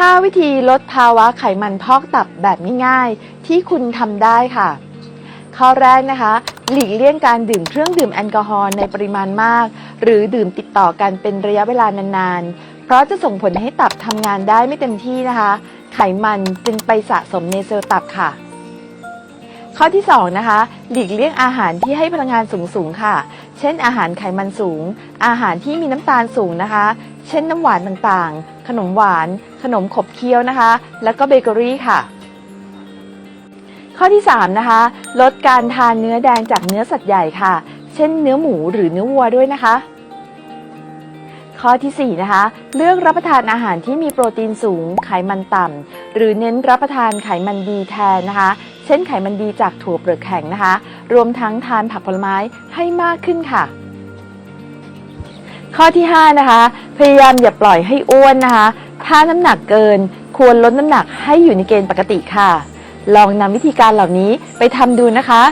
5 วิธีลดภาวะไขมันพอกตับแบบง่ายๆ ที่คุณทำได้ค่ะ ข้อแรกนะคะ หลีกเลี่ยงการดื่มเครื่องดื่มแอลกอฮอล์ในปริมาณมาก หรือดื่มติดต่อกันเป็นระยะเวลานานๆ เพราะจะส่งผลให้ตับทำงานได้ไม่เต็มที่นะคะ ไขมันจึงไปสะสมในเซลล์ตับค่ะ ข้อที่2นะคะหลีกเลี่ยงอาหารที่ให้พลังงานสูงๆค่ะ เช่น อาหารไขมันสูง อาหารที่มีน้ำตาลสูงนะคะ เช่นน้ำหวานต่างๆ ขนมหวาน ขนมขบเคี้ยวนะคะ แล้วก็เบเกอรี่ค่ะ ข้อที่3นะคะลดการทานเนื้อแดงจากเนื้อสัตว์ใหญ่ค่ะ เช่น เนื้อหมูหรือเนื้อวัวด้วยนะคะ ข้อทีสี่4นะคะเลือกรับประทานอาหารที่มีโปรตีนสูง ไขมันต่ำหรือเน้นรับประทานไขมันดีแทนนะคะ ช่นไขมันดีจากถั่วเปลือกแข็งนะคะ รวมทั้งทานผักผลไม้ให้มากขึ้นค่ะ ข้อที่ 5 นะคะ พยายามอย่าปล่อยให้อ้วนนะคะ ถ้าน้ำหนักเกินควรลดน้ำหนักให้อยู่ในเกณฑ์ปกติค่ะ ลองนำวิธีการเหล่านี้ไปทำดูนะคะ